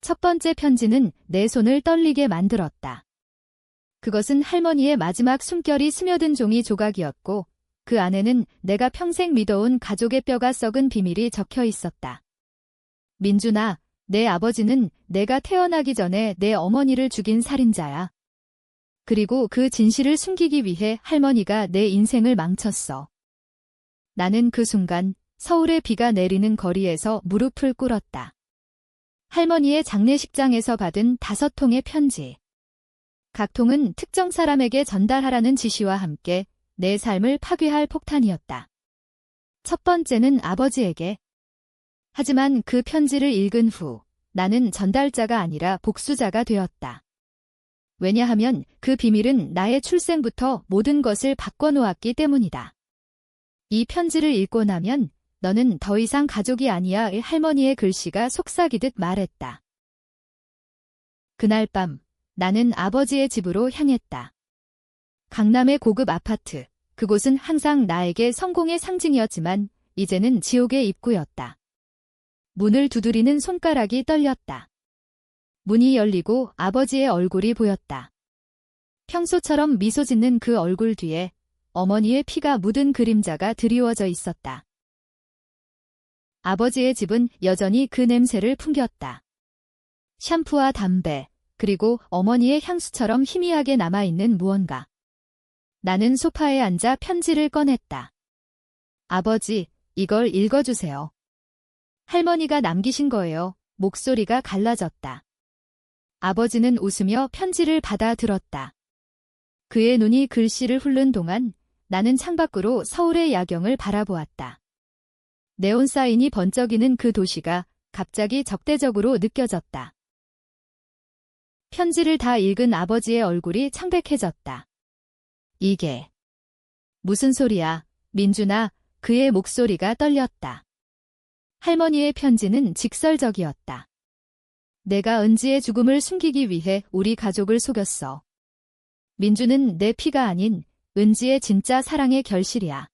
첫 번째 편지는 내 손을 떨리게 만들었다. 그것은 할머니의 마지막 숨결이 스며든 종이 조각이었고 그 안에는 내가 평생 믿어온 가족의 뼈가 썩은 비밀이 적혀 있었다. 민준아, 내 아버지는 내가 태어나기 전에 내 어머니를 죽인 살인자야. 그리고 그 진실을 숨기기 위해 할머니가 내 인생을 망쳤어. 나는 그 순간 서울의 비가 내리는 거리에서 무릎을 꿇었다. 할머니의 장례식장에서 받은 다섯 통의 편지. 각 통은 특정 사람에게 전달하라는 지시와 함께 내 삶을 파괴할 폭탄이었다. 첫 번째는 아버지에게. 하지만 그 편지를 읽은 후 나는 전달자가 아니라 복수자가 되었다. 왜냐하면 그 비밀은 나의 출생부터 모든 것을 바꿔놓았기 때문이다. 이 편지를 읽고 나면 너는 더 이상 가족이 아니야 할머니의 글씨가 속삭이듯 말했다. 그날 밤 나는 아버지의 집으로 향했다. 강남의 고급 아파트. 그곳은 항상 나에게 성공의 상징이었지만 이제는 지옥의 입구였다. 문을 두드리는 손가락이 떨렸다. 문이 열리고 아버지의 얼굴이 보였다. 평소처럼 미소 짓는 그 얼굴 뒤에 어머니의 피가 묻은 그림자가 드리워져 있었다. 아버지의 집은 여전히 그 냄새를 풍겼다. 샴푸와 담배, 그리고 어머니의 향수처럼 희미하게 남아있는 무언가. 나는 소파에 앉아 편지를 꺼냈다. 아버지, 이걸 읽어주세요. 할머니가 남기신 거예요. 목소리가 갈라졌다. 아버지는 웃으며 편지를 받아 들었다. 그의 눈이 글씨를 훑는 동안 나는 창밖으로 서울의 야경을 바라보았다. 네온 사인이 번쩍이는 그 도시가 갑자기 적대적으로 느껴졌다. 편지를 다 읽은 아버지의 얼굴이 창백해졌다. 이게 무슨 소리야, 민준아, 그의 목소리가 떨렸다. 할머니의 편지는 직설적이었다. 내가 은지의 죽음을 숨기기 위해 우리 가족을 속였어. 민주는 내 피가 아닌 은지의 진짜 사랑의 결실이야.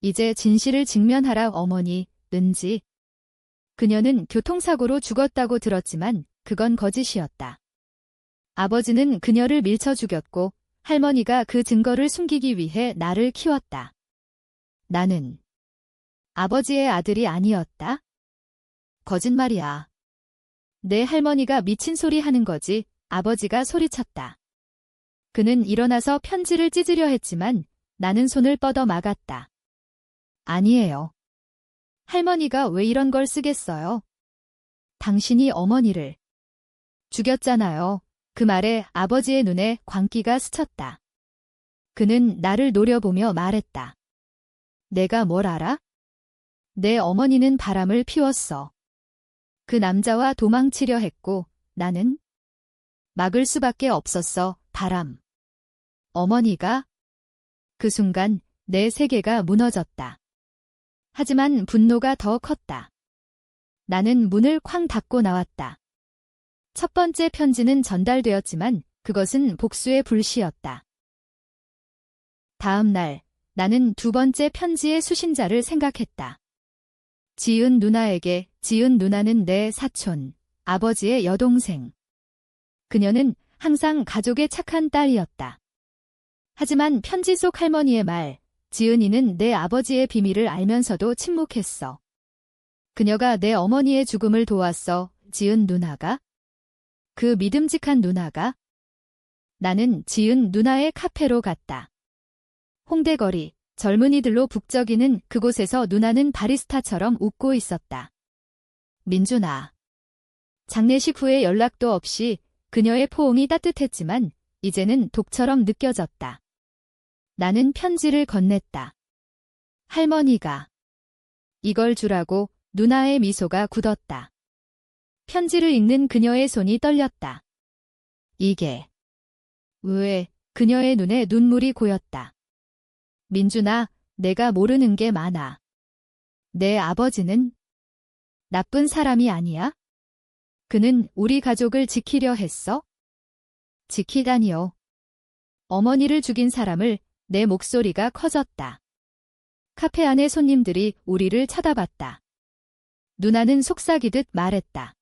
이제 진실을 직면하라 어머니, 은지. 그녀는 교통사고로 죽었다고 들었지만 그건 거짓이었다. 아버지는 그녀를 밀쳐 죽였고 할머니가 그 증거를 숨기기 위해 나를 키웠다. 나는 아버지의 아들이 아니었다? 거짓말이야. 내 할머니가 미친 소리 하는 거지 아버지가 소리쳤다. 그는 일어나서 편지를 찢으려 했지만 나는 손을 뻗어 막았다. 아니에요. 할머니가 왜 이런 걸 쓰겠어요? 당신이 어머니를 죽였잖아요. 그 말에 아버지의 눈에 광기가 스쳤다. 그는 나를 노려보며 말했다. 내가 뭘 알아? 내 어머니는 바람을 피웠어. 그 남자와 도망치려 했고 나는 막을 수밖에 없었어, 바람. 어머니가 그 순간 내 세계가 무너졌다. 하지만 분노가 더 컸다. 나는 문을 쾅 닫고 나왔다. 첫 번째 편지는 전달되었지만 그것은 복수의 불씨였다. 다음 날 나는 두 번째 편지의 수신자를 생각했다. 지은 누나에게 지은 누나는 내 사촌, 아버지의 여동생. 그녀는 항상 가족의 착한 딸이었다. 하지만 편지 속 할머니의 말, 지은이는 내 아버지의 비밀을 알면서도 침묵했어. 그녀가 내 어머니의 죽음을 도왔어, 지은 누나가? 그 믿음직한 누나가? 나는 지은 누나의 카페로 갔다. 홍대거리, 젊은이들로 북적이는 그곳에서 누나는 바리스타처럼 웃고 있었다. 민준아. 장례식 후에 연락도 없이 그녀의 포옹이 따뜻했지만 이제는 독처럼 느껴졌다. 나는 편지를 건넸다. 할머니가 이걸 주라고 누나의 미소가 굳었다. 편지를 읽는 그녀의 손이 떨렸다. 이게 왜 그녀의 눈에 눈물이 고였다. 민준아, 내가 모르는 게 많아. 내 아버지는 나쁜 사람이 아니야? 그는 우리 가족을 지키려 했어? 지키다니요. 어머니를 죽인 사람을 내 목소리가 커졌다. 카페 안의 손님들이 우리를 쳐다봤다. 누나는 속삭이듯 말했다.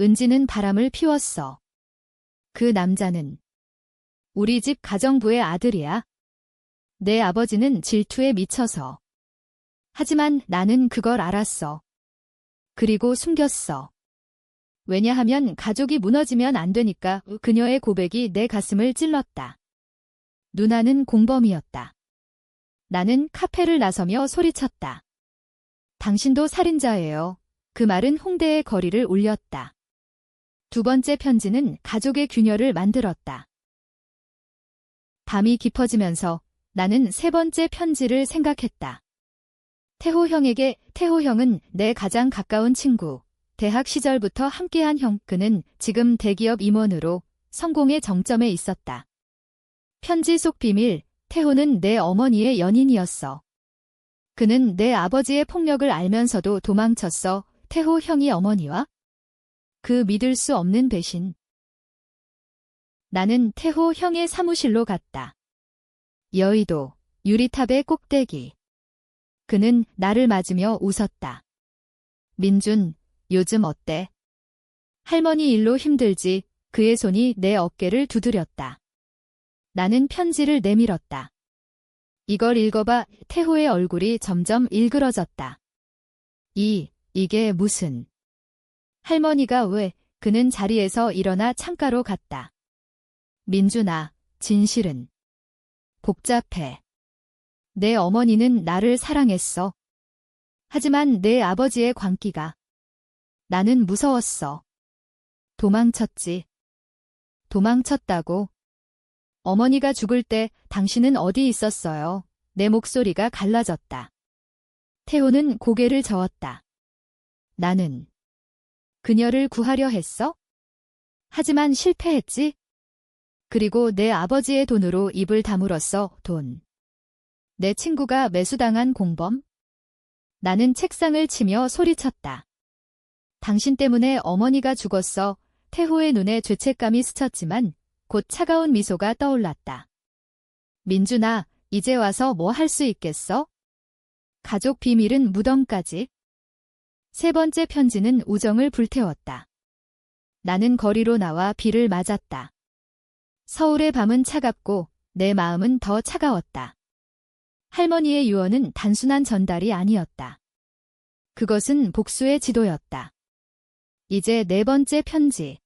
은지는 바람을 피웠어. 그 남자는 우리 집 가정부의 아들이야. 내 아버지는 질투에 미쳐서. 하지만 나는 그걸 알았어. 그리고 숨겼어. 왜냐하면 가족이 무너지면 안 되니까 그녀의 고백이 내 가슴을 찔렀다. 누나는 공범이었다. 나는 카페를 나서며 소리쳤다. 당신도 살인자예요. 그 말은 홍대의 거리를 울렸다. 두 번째 편지는 가족의 균열을 만들었다. 밤이 깊어지면서 나는 세 번째 편지를 생각했다. 태호 형에게 태호 형은 내 가장 가까운 친구. 대학 시절부터 함께한 형, 그는 지금 대기업 임원으로 성공의 정점에 있었다. 편지 속 비밀, 태호는 내 어머니의 연인이었어. 그는 내 아버지의 폭력을 알면서도 도망쳤어. 태호 형이 어머니와? 그 믿을 수 없는 배신. 나는 태호 형의 사무실로 갔다. 여의도, 유리탑의 꼭대기. 그는 나를 맞으며 웃었다. 민준, 요즘 어때? 할머니 일로 힘들지. 그의 손이 내 어깨를 두드렸다. 나는 편지를 내밀었다. 이걸 읽어봐. 태호의 얼굴이 점점 일그러졌다. 이, 이게 무슨. 할머니가 왜, 그는 자리에서 일어나 창가로 갔다. 민준아, 진실은. 복잡해. 내 어머니는 나를 사랑했어. 하지만 내 아버지의 광기가. 나는 무서웠어. 도망쳤지. 도망쳤다고. 어머니가 죽을 때 당신은 어디 있었어요? 내 목소리가 갈라졌다. 태호는 고개를 저었다. 나는 그녀를 구하려 했어? 하지만 실패했지? 그리고 내 아버지의 돈으로 입을 다물었어, 돈. 내 친구가 매수당한 공범? 나는 책상을 치며 소리쳤다. 당신 때문에 어머니가 죽었어. 태호의 눈에 죄책감이 스쳤지만 곧 차가운 미소가 떠올랐다. 민준아, 이제 와서 뭐 할 수 있겠어? 가족 비밀은 무덤까지. 세 번째 편지는 우정을 불태웠다. 나는 거리로 나와 비를 맞았다. 서울의 밤은 차갑고 내 마음은 더 차가웠다. 할머니의 유언은 단순한 전달이 아니었다. 그것은 복수의 지도였다. 이제 네 번째 편지.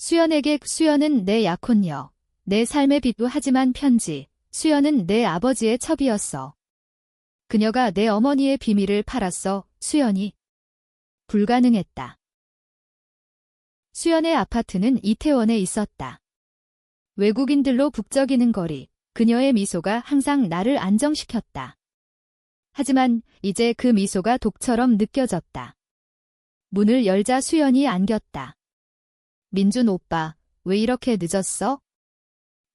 수연에게 수연은 내 약혼녀, 내 삶의 빛도 하지만 편지, 수연은 내 아버지의 첩이었어. 그녀가 내 어머니의 비밀을 팔았어, 수연이. 불가능했다. 수연의 아파트는 이태원에 있었다. 외국인들로 북적이는 거리, 그녀의 미소가 항상 나를 안정시켰다. 하지만 이제 그 미소가 독처럼 느껴졌다. 문을 열자 수연이 안겼다. 민준 오빠, 왜 이렇게 늦었어?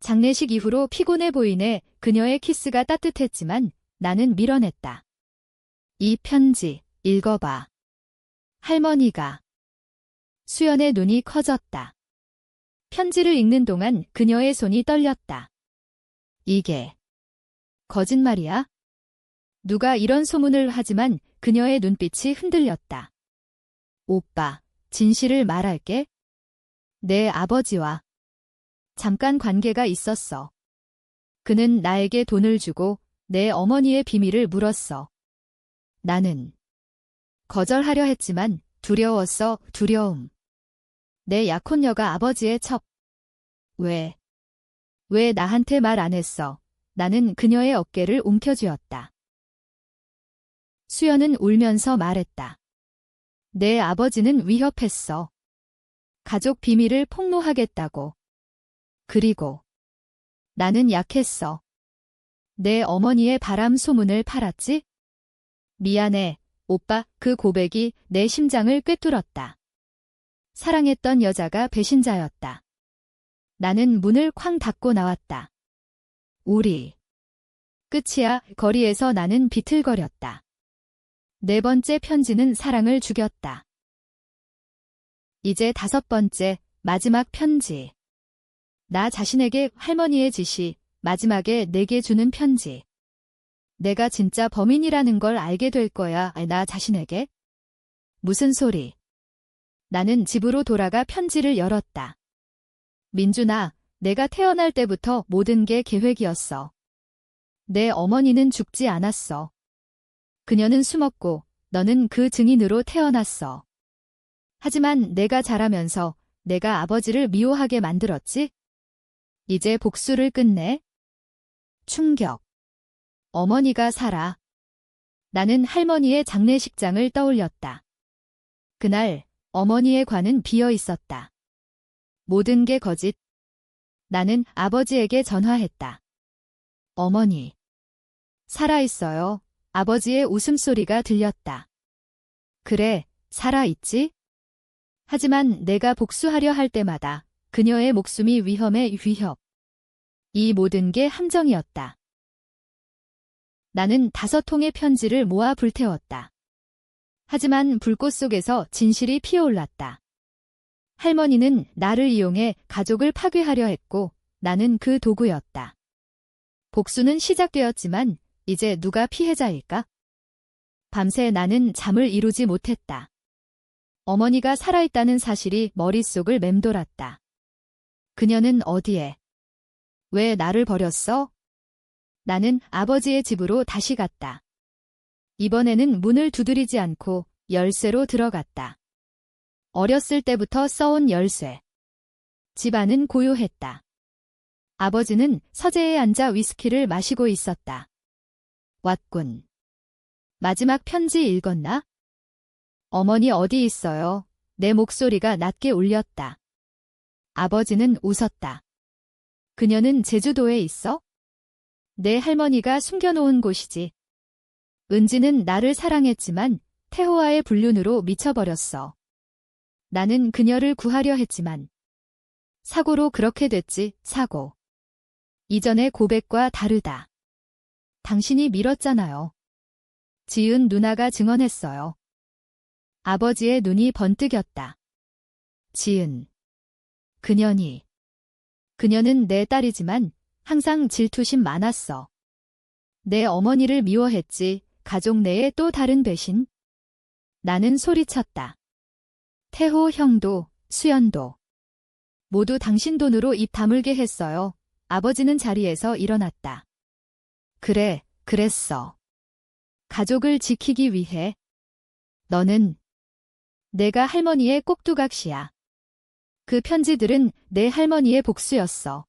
장례식 이후로 피곤해 보이네 그녀의 키스가 따뜻했지만 나는 밀어냈다. 이 편지, 읽어봐. 할머니가. 수연의 눈이 커졌다. 편지를 읽는 동안 그녀의 손이 떨렸다. 이게 거짓말이야? 누가 이런 소문을 하지만 그녀의 눈빛이 흔들렸다. 오빠, 진실을 말할게. 내 아버지와 잠깐 관계가 있었어. 그는 나에게 돈을 주고 내 어머니의 비밀을 물었어. 나는 거절하려 했지만 두려웠어, 두려움. 내 약혼녀가 아버지의 첩. 왜? 왜 나한테 말 안 했어? 나는 그녀의 어깨를 움켜쥐었다. 수연은 울면서 말했다. 내 아버지는 위협했어. 가족 비밀을 폭로하겠다고. 그리고 나는 약했어. 내 어머니의 바람 소문을 팔았지? 미안해, 오빠, 그 고백이 내 심장을 꿰뚫었다. 사랑했던 여자가 배신자였다. 나는 문을 쾅 닫고 나왔다. 우리. 끝이야, 거리에서 나는 비틀거렸다. 네 번째 편지는 사랑을 죽였다. 이제 다섯 번째, 마지막 편지. 나 자신에게 할머니의 지시, 마지막에 내게 주는 편지. 내가 진짜 범인이라는 걸 알게 될 거야, 나 자신에게? 무슨 소리? 나는 집으로 돌아가 편지를 열었다. 민준아, 내가 태어날 때부터 모든 게 계획이었어. 내 어머니는 죽지 않았어. 그녀는 숨었고 너는 그 증인으로 태어났어. 하지만 내가 자라면서 내가 아버지를 미워하게 만들었지? 이제 복수를 끝내. 충격. 어머니가 살아. 나는 할머니의 장례식장을 떠올렸다. 그날 어머니의 관은 비어 있었다. 모든 게 거짓. 나는 아버지에게 전화했다. 어머니. 살아있어요. 아버지의 웃음소리가 들렸다. 그래, 살아있지? 하지만 내가 복수하려 할 때마다 그녀의 목숨이 위험에 위협. 이 모든 게 함정이었다. 나는 다섯 통의 편지를 모아 불태웠다. 하지만 불꽃 속에서 진실이 피어올랐다. 할머니는 나를 이용해 가족을 파괴하려 했고 나는 그 도구였다. 복수는 시작되었지만 이제 누가 피해자일까? 밤새 나는 잠을 이루지 못했다. 어머니가 살아있다는 사실이 머릿속을 맴돌았다. 그녀는 어디에? 왜 나를 버렸어? 나는 아버지의 집으로 다시 갔다. 이번에는 문을 두드리지 않고 열쇠로 들어갔다. 어렸을 때부터 써온 열쇠. 집안은 고요했다. 아버지는 서재에 앉아 위스키를 마시고 있었다. 왔군. 마지막 편지 읽었나? 어머니 어디 있어요? 내 목소리가 낮게 울렸다. 아버지는 웃었다. 그녀는 제주도에 있어? 내 할머니가 숨겨놓은 곳이지. 은지는 나를 사랑했지만 태호와의 불륜으로 미쳐버렸어. 나는 그녀를 구하려 했지만 사고로 그렇게 됐지, 사고. 이전의 고백과 다르다. 당신이 밀었잖아요. 지은 누나가 증언했어요. 아버지의 눈이 번뜩였다. 지은. 그년이. 그녀는 내 딸이지만 항상 질투심 많았어. 내 어머니를 미워했지, 가족 내에 또 다른 배신? 나는 소리쳤다. 태호 형도, 수연도. 모두 당신 돈으로 입 다물게 했어요. 아버지는 자리에서 일어났다. 그래, 그랬어. 가족을 지키기 위해. 너는 내가 할머니의 꼭두각시야. 그 편지들은 내 할머니의 복수였어.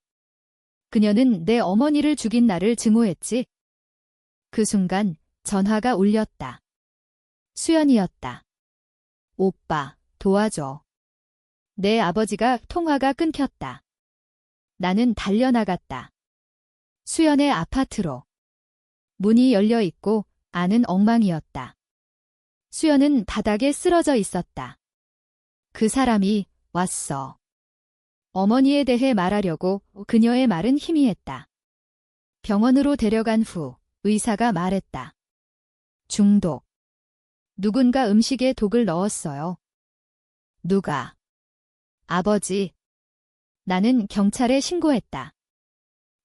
그녀는 내 어머니를 죽인 나를 증오했지. 그 순간 전화가 울렸다. 수연이었다. 오빠, 도와줘. 내 아버지가 통화가 끊겼다. 나는 달려나갔다. 수연의 아파트로. 문이 열려 있고 안은 엉망이었다. 수연은 바닥에 쓰러져 있었다. 그 사람이 왔어. 어머니에 대해 말하려고 그녀의 말은 희미했다. 병원으로 데려간 후 의사가 말했다. 중독. 누군가 음식에 독을 넣었어요. 누가? 아버지. 나는 경찰에 신고했다.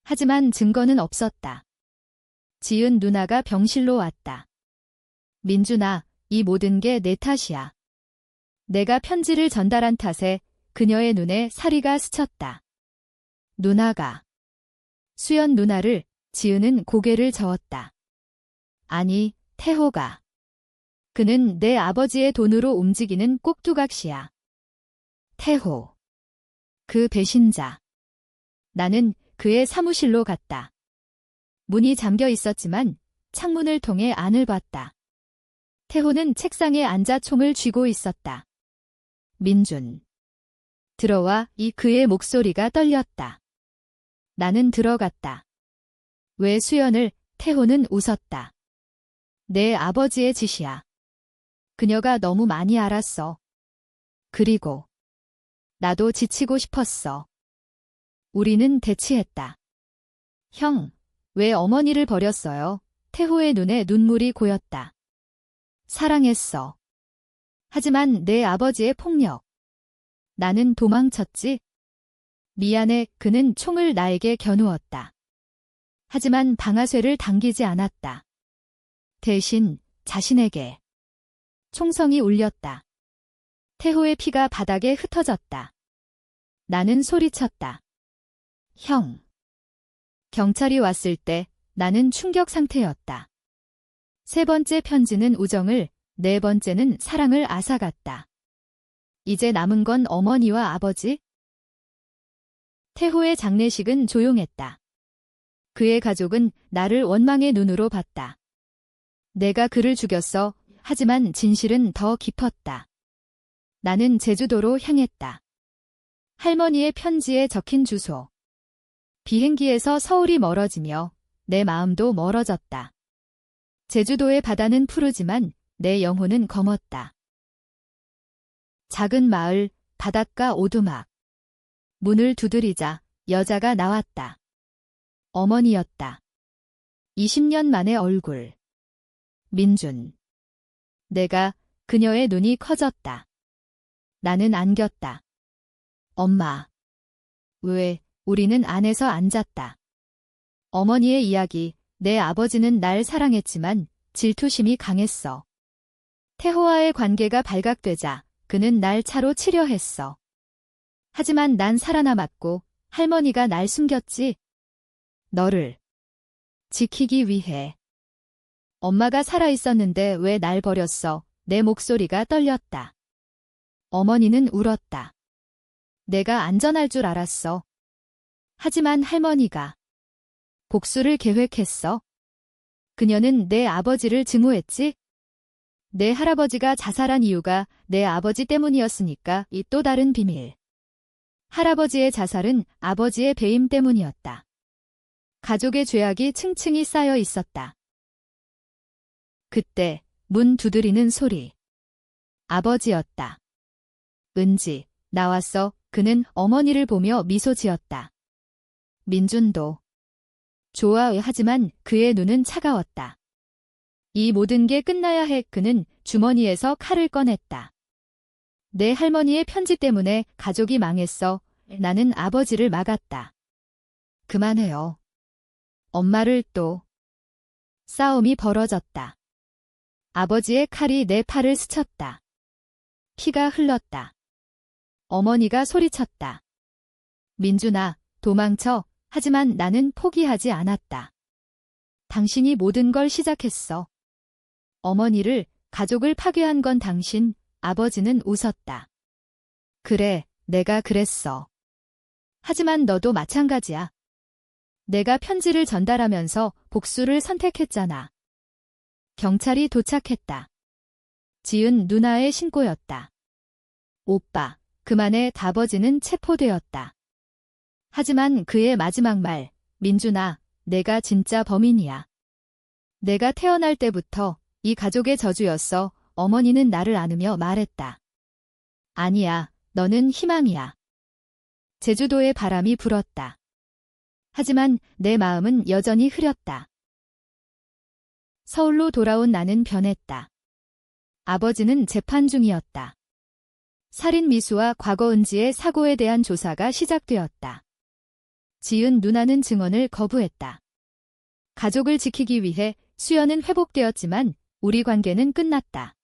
하지만 증거는 없었다. 지은 누나가 병실로 왔다. 민준아, 이 모든 게 내 탓이야. 내가 편지를 전달한 탓에 그녀의 눈에 사리가 스쳤다. 누나가. 수연 누나를 지은은 고개를 저었다. 아니, 태호가. 그는 내 아버지의 돈으로 움직이는 꼭두각시야. 태호. 그 배신자. 나는 그의 사무실로 갔다. 문이 잠겨 있었지만 창문을 통해 안을 봤다. 태호는 책상에 앉아 총을 쥐고 있었다. 민준. 들어와 이 그의 목소리가 떨렸다. 나는 들어갔다. 왜 수연을 태호는 웃었다. 내 아버지의 짓이야. 그녀가 너무 많이 알았어. 그리고 나도 지치고 싶었어. 우리는 대치했다. 형, 왜 어머니를 버렸어요? 태호의 눈에 눈물이 고였다. 사랑했어. 하지만 내 아버지의 폭력. 나는 도망쳤지. 미안해, 그는 총을 나에게 겨누었다. 하지만 방아쇠를 당기지 않았다. 대신 자신에게 총성이 울렸다. 태호의 피가 바닥에 흩어졌다. 나는 소리쳤다. 형. 경찰이 왔을 때 나는 충격 상태였다. 세 번째 편지는 우정을, 네 번째는 사랑을 앗아갔다. 이제 남은 건 어머니와 아버지? 태호의 장례식은 조용했다. 그의 가족은 나를 원망의 눈으로 봤다. 내가 그를 죽였어. 하지만 진실은 더 깊었다. 나는 제주도로 향했다. 할머니의 편지에 적힌 주소. 비행기에서 서울이 멀어지며 내 마음도 멀어졌다. 제주도의 바다는 푸르지만 내 영혼은 검었다. 작은 마을, 바닷가 오두막. 문을 두드리자 여자가 나왔다. 어머니였다. 20년 만의 얼굴. 민준. 내가 그녀의 눈이 커졌다. 나는 안겼다. 엄마. 왜, 우리는 안에서 앉았다. 어머니의 이야기, 내 아버지는 날 사랑했지만 질투심이 강했어. 태호와의 관계가 발각되자 그는 날 차로 치려 했어. 하지만 난 살아남았고 할머니가 날 숨겼지. 너를 지키기 위해. 엄마가 살아있었는데 왜 날 버렸어? 내 목소리가 떨렸다. 어머니는 울었다. 내가 안전할 줄 알았어. 하지만 할머니가 복수를 계획했어. 그녀는 내 아버지를 증오했지? 내 할아버지가 자살한 이유가 내 아버지 때문이었으니까 이 또 다른 비밀. 할아버지의 자살은 아버지의 배임 때문이었다. 가족의 죄악이 층층이 쌓여 있었다. 그때 문 두드리는 소리. 아버지였다. 은지, 나왔어. 그는 어머니를 보며 미소 지었다. 민준도. 좋아 하지만 그의 눈은 차가웠다. 이 모든 게 끝나야 해 그는 주머니에서 칼을 꺼냈다. 내 할머니의 편지 때문에 가족이 망했어. 나는 아버지를 막았다. 그만해요. 엄마를 또. 싸움이 벌어졌다. 아버지의 칼이 내 팔을 스쳤다. 피가 흘렀다. 어머니가 소리쳤다. 민준아, 도망쳐. 하지만 나는 포기하지 않았다. 당신이 모든 걸 시작했어. 어머니를, 가족을 파괴한 건 당신, 아버지는 웃었다. 그래, 내가 그랬어. 하지만 너도 마찬가지야. 내가 편지를 전달하면서 복수를 선택했잖아. 경찰이 도착했다. 지은 누나의 신고였다. 오빠, 그만해 다버지는 체포되었다. 하지만 그의 마지막 말, 민준아, 내가 진짜 범인이야. 내가 태어날 때부터 이 가족의 저주였어. 어머니는 나를 안으며 말했다. 아니야, 너는 희망이야. 제주도의 바람이 불었다. 하지만 내 마음은 여전히 흐렸다. 서울로 돌아온 나는 변했다. 아버지는 재판 중이었다. 살인 미수와 과거 은지의 사고에 대한 조사가 시작되었다. 지은 누나는 증언을 거부했다. 가족을 지키기 위해 수연은 회복되었지만 우리 관계는 끝났다.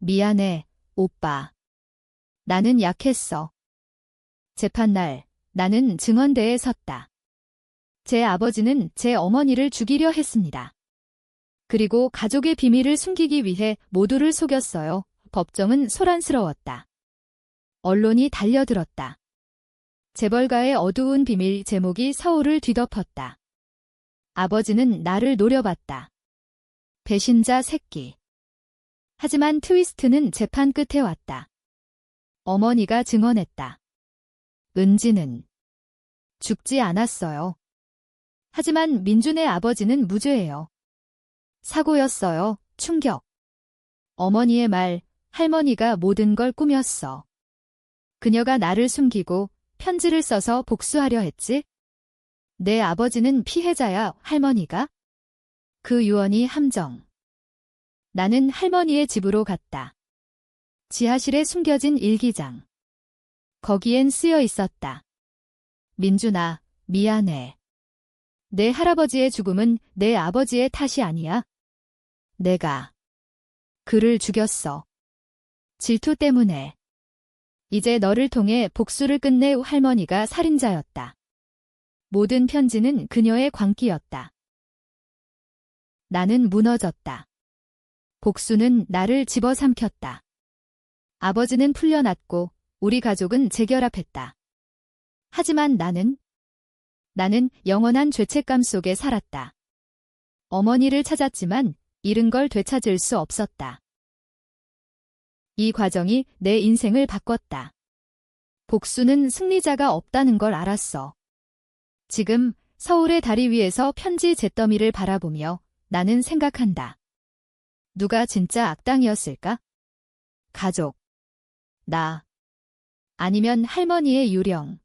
미안해, 오빠. 나는 약했어. 재판날, 나는 증언대에 섰다. 제 아버지는 제 어머니를 죽이려 했습니다. 그리고 가족의 비밀을 숨기기 위해 모두를 속였어요. 법정은 소란스러웠다. 언론이 달려들었다. 재벌가의 어두운 비밀 제목이 서울을 뒤덮었다. 아버지는 나를 노려봤다. 배신자 새끼. 하지만 트위스트는 재판 끝에 왔다. 어머니가 증언했다. 은지는 죽지 않았어요. 하지만 민준의 아버지는 무죄예요. 사고였어요. 충격. 어머니의 말, 할머니가 모든 걸 꾸몄어. 그녀가 나를 숨기고 편지를 써서 복수하려 했지? 내 아버지는 피해자야, 할머니가? 그 유언이 함정. 나는 할머니의 집으로 갔다. 지하실에 숨겨진 일기장. 거기엔 쓰여 있었다. 민준아, 미안해. 내 할아버지의 죽음은 내 아버지의 탓이 아니야. 내가 그를 죽였어. 질투 때문에. 이제 너를 통해 복수를 끝내 할머니가 살인자였다. 모든 편지는 그녀의 광기였다. 나는 무너졌다. 복수는 나를 집어삼켰다. 아버지는 풀려났고 우리 가족은 재결합했다. 하지만 나는 나는 영원한 죄책감 속에 살았다. 어머니를 찾았지만 잃은 걸 되찾을 수 없었다. 이 과정이 내 인생을 바꿨다. 복수는 승리자가 없다는 걸 알았어. 지금 서울의 다리 위에서 편지 잿더미를 바라보며 나는 생각한다. 누가 진짜 악당이었을까? 가족. 나. 아니면 할머니의 유령.